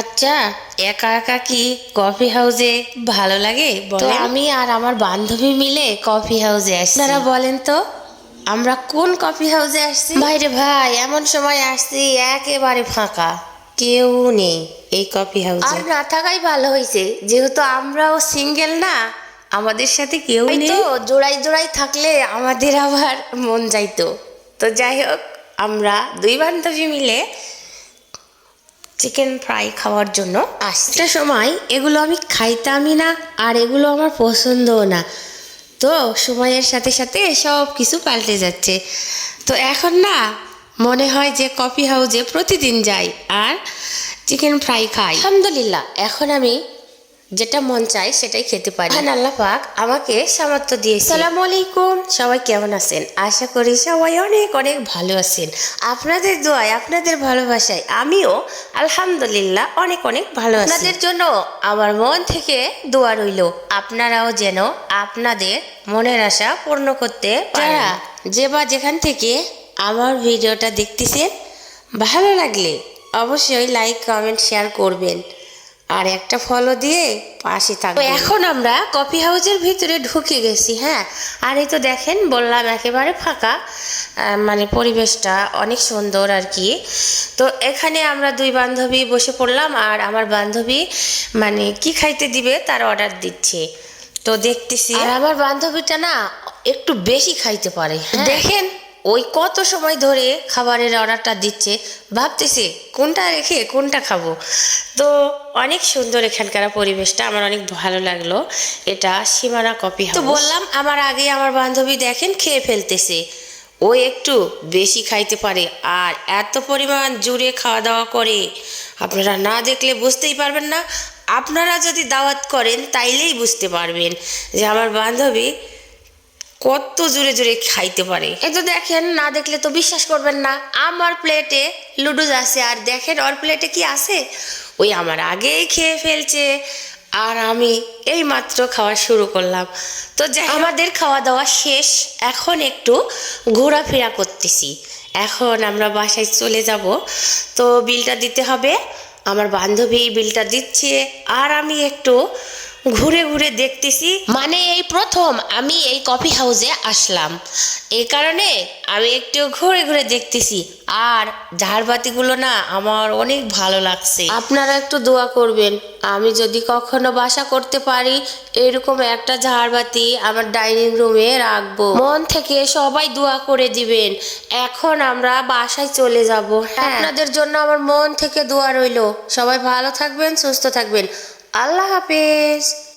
আচ্ছা একা একা কি কফি হাউসে ভালো লাগে তো আমি আর আমার বান্ধবী মিলে কফি হাউসে আসছি। আপনারা বলেন তো আমরা কোন কফি হাউসে আসছি? ভাইরে ভাই এমন সময় আসছি একেবারে ফাঁকা। কেউ নেই এই কফি হাউসে আর না থাকাই ভালো হয়েছে যেহেতু আমরাও সিঙ্গেল না আমাদের সাথে কেউ নেই তো জোড়াই জোড়াই থাকলে আমাদের আবার মন যাইতো। তো যাই হোক আমরা দুই বান্ধবী মিলে চিকেন ফ্রাই খাওয়ার জন্য আসটা সময় এগুলো আমি খাইতামই না আর এগুলো আমার পছন্দও না। তো সময়ের সাথে সাথে সব কিছু পাল্টে যাচ্ছে। তো এখন না মনে হয় যে কফি হাউজে প্রতিদিন যাই আর চিকেন ফ্রাই খাই। আলহামদুলিল্লাহ এখন আমি যেটা মন চায় সেটাই খেতে পারি। হ্যাঁ আল্লাহ পাক আমাকে সামর্থ্য দিয়েছে। সালামু আলাইকুম। সবাই কেমন আছেন? আশা করি সবাই অনেক অনেক ভালো আছেন। আপনাদের দোয়ায় আপনাদের ভালোবাসায় আমিও আলহামদুলিল্লাহ অনেক অনেক ভালো আছি। আপনাদের জন্য আমার মন থেকে দোয়া রইল। আপনারাও যেন আপনাদের মনের আশা পূর্ণ করতে যারা যে বা যেখান থেকে আমার ভিডিওটা দেখতেছেন ভালো লাগলে অবশ্যই লাইক কমেন্ট শেয়ার করবেন। আর একটা ফলো দিয়ে পাশে থাকবে। এখন আমরা কফি হাউসের ভিতরে ঢুকে গেছি হ্যাঁ? আর এই তো দেখেন বললাম একেবারে ফাঁকা মানে পরিবেশটা অনেক সুন্দর আর কি। তো এখানে আমরা দুই বান্ধবী বসে পড়লাম আর আমার বান্ধবী মানে কি খাইতে দিবে তার অর্ডার দিচ্ছে। তো দেখতেছি। আর আমার বান্ধবীটা না একটু বেশি খাইতে পারে দেখেন ওই কত সময় ধরে খাবারের অর্ডারটা দিচ্ছে ভাবতেছে কোনটা রেখে কোনটা খাব। তো অনেক সুন্দর এখানকার পরিবেশটা আমার অনেক ভালো লাগল। এটা সীমানা কপি তো বললাম আমার আগে আমার বান্ধবী দেখেন খেয়ে ফেলতেছে। ও একটু বেশি খাইতে পারে আর এত পরিমাণ জুড়ে খাওয়া দাওয়া করে। আপনারা না দেখলে বুঝতেই পারবেন না। আপনারা যদি দাওয়াত করেন তাইলেই বুঝতে পারবেন যে আমার বান্ধবী কত জোরে জোরে খাইতে পারে। এই তো দেখেন, না দেখলে তো বিশ্বাস করবেন না। আমার প্লেটে লুডুস আছে, আর দেখেন ওর প্লেটে কি আছে? ওই আমার আগেই খেয়ে ফেলছে। আর আমি এই মাত্র খাওয়া শুরু করলাম। তো যাই আমাদের খাওয়া দাওয়া শেষ। এখন একটু ঘোরাফেরা করতেছি। এখন আমরা বাসায় চলে যাব। তো বিলটা দিতে হবে। আমার বান্ধবী বিলটা দিচ্ছে। আর আমি একটু ঘুরে ঘুরে দেখতেছি। মানে এই প্রথম আমি এই কফি হাউসে আসলাম। এই কারণে আমি একটু ঘুরে ঘুরে দেখতেছি। আর ঝাড়বাতিগুলো না আমার অনেক ভালো লাগছে। আপনারা একটু দোয়া করবেন আমি যদি কখনো বাসা করতে পারি এরকম একটা ঝাড়বাতি আমার ডাইনিং রুমে রাখব। মন থেকে সবাই দোয়া করে দিবেন। এখন আমরা বাসায় চলে যাব। আপনাদের জন্য আমার মন থেকে দোয়া রইল। সবাই ভালো থাকবেন সুস্থ থাকবেন। আল্লাহ হাফেজ।